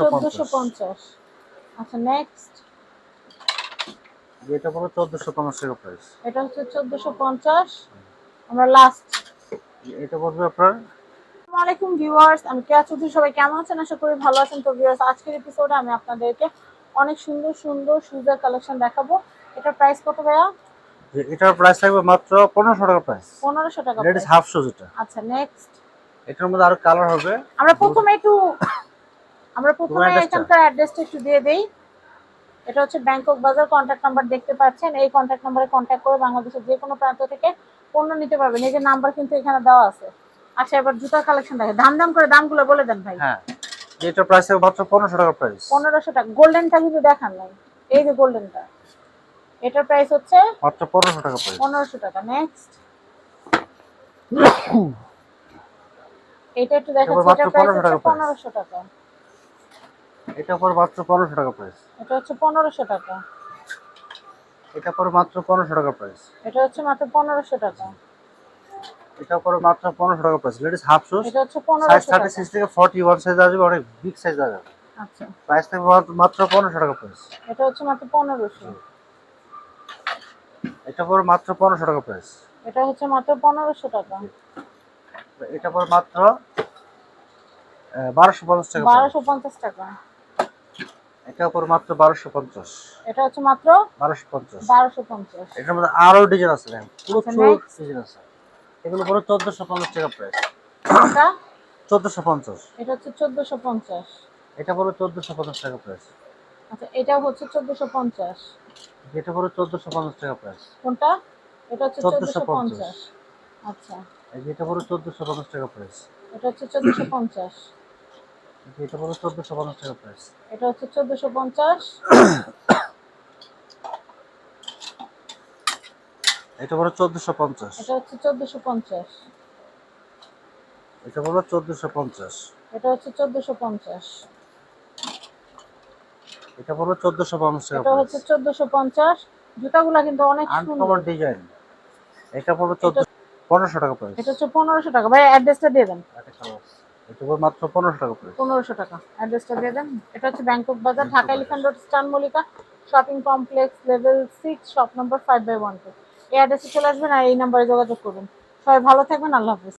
চোদ্দশো চোদ্দশো পঞ্চাশ। পঞ্চাশ আচ্ছা নেক্সট এটা পড়বে চোদ্দশো টাকা প্রাইস এটা হচ্ছে চোদ্দশো পঞ্চাশ। আমরা লাস্ট এটা পড়বে আপনার? আসসালামু আলাইকুম ভিউয়ার্স আমি কেয়া চৌধুরী সবাই কেমন আছেন? আশা করি ভালো আছেন। তো ভিউয়ার্স আজকের এপিসোডে আমি আপনাদেরকে অনেক সুন্দর সুন্দর শুজের কালেকশন দেখাবো। এটা প্রাইস কত ভাইয়া? এটার প্রাইস থাকবে মাত্র পনেরোশো টাকা প্রাইস পনেরোশো টাকা লেডিস হাফ এটা আচ্ছা নেক্সট এটার মধ্যে আরও কালার হবে। আমরা প্রথমে একটু আমরা প্রথমে এখানকার অ্যাড্রেসটা একটু দিয়ে দেই। এটা হচ্ছে ব্যাংকক বাজার কন্ট্যাক্ট নাম্বার দেখতে পাচ্ছেন। এই কন্ট্যাক্ট নাম্বারে কন্ট্যাক্ট করে বাংলাদেশের যে কোনো প্রান্ত থেকে পণ্য নিতে পারবেন। এই যে নাম্বার কিন্তু এখানে দেওয়া আছে। আচ্ছা এবার জুতার কালেকশন দেখে দাম দাম করে দামগুলো বলে দেন ভাই। হ্যাঁ। যে এটার প্রাইস মাত্র পনেরোশো টাকা প্রাইস পনেরোশো টাকা। গোল্ডেনটা কিন্তু দেখান নাই। এই যে গোল্ডেনটা এটার প্রাইস হচ্ছে মাত্র পনেরোশো টাকা প্রাইস পনেরোশো টাকা। নেক্সট এটা একটু দেখাচ্ছি। এটার প্রাইস 1500 টাকা হচ্ছে price। পনেরোশো টাকা এটা পড়বে মাত্র পনেরোশো টাকা প্রাইস এটা হচ্ছে পনেরোশো টাকা। এটা পর মাত্র পনেরোশো টাকা প্রাইস এটা হচ্ছে মাত্র পনেরোশো টাকা। এটা পড়বে মাত্র পনেরোশো টাকা প্রাইস লেডিস হাফ শুজ এটা হচ্ছে সাইজ থার্টি সিক্স থেকে ফর্টি ওয়ান সাইজ আসবে অনেক বিগ সাইজ আসবে। আচ্ছা। প্রাইস থাকবে মাত্র- পনেরোশো টাকা প্রাইস এটা হচ্ছে মাত্র পনেরোশো। এটা পর মাত্র পনেরোশো টাকা প্রাইস এটা হচ্ছে মাত্র পনেরোশো টাকা। এটা পর মাত্র বারোশো পঞ্চাশ টাকা। বারোশো পঞ্চাশ টাকা। এটা পড়বে মাত্র বারোশো পঞ্চাশ। এটা হচ্ছে মাত্র বারোশো পঞ্চাশ। বারোশো পঞ্চাশ। এটার মধ্যে আরও ডিজাইন আছে প্রচুর ডিজাইন আছে। এগুলো চোদ্দশো পঞ্চাশ টাকা প্রাইস এটা? চোদ্দশো পঞ্চাশ। এটা হচ্ছে চোদ্দশো পঞ্চাশ। এটা পড়ে চোদ্দশো পঞ্চাশ টাকা প্রাইস আচ্ছা এটাও হচ্ছে চোদ্দশো পঞ্চাশ। এটা পড়ে চোদ্দশো পঞ্চাশ টাকা প্রাইস কোনটা? এটা হচ্ছে 1450 পঞ্চাশ। আচ্ছা। এটা পড়ে চোদ্দশো টাকা প্রাইস এটা হচ্ছে চোদ্দশো পঞ্চাশ। এটা পড়ে চোদ্দশো পঞ্চাশ টাকা প্রাইস এটা হচ্ছে চোদ্দশো পঞ্চাশ। এটা পড়ে চোদ্দশো পঞ্চাশ। এটা হচ্ছে চোদ্দশো পঞ্চাশ। এটা পড়বে চোদ্দশো পঞ্চাশ। এটা হচ্ছে চোদ্দশো পঞ্চাশ। এটা পড়বে চোদ্দশো পঞ্চাশ টাকা এটা হচ্ছে প্রাইস চোদ্দশো পঞ্চাশ। জুতাগুলা কিন্তু অনেক সুন্দর। ডিজাইন এটা পড়বে চোদ্দ পনেরোশো টাকা প্রাইস এটা হচ্ছে পনেরোশো টাকা। ভাই অ্যাড্রেসটা দিয়ে দেন। এটা মাত্র টাকা অ্যাড্রেসটা দিয়ে দেন। এটা হচ্ছে Bangkok Bazar Dhaka elephant road stun Mallika shopping complex level six shop number by এই অ্যাড্রেসে চলে আসবেন আর এই নাম্বারে যোগাযোগ করুন। সবাই ভালো থাকবেন আল্লাহ হাফিজ।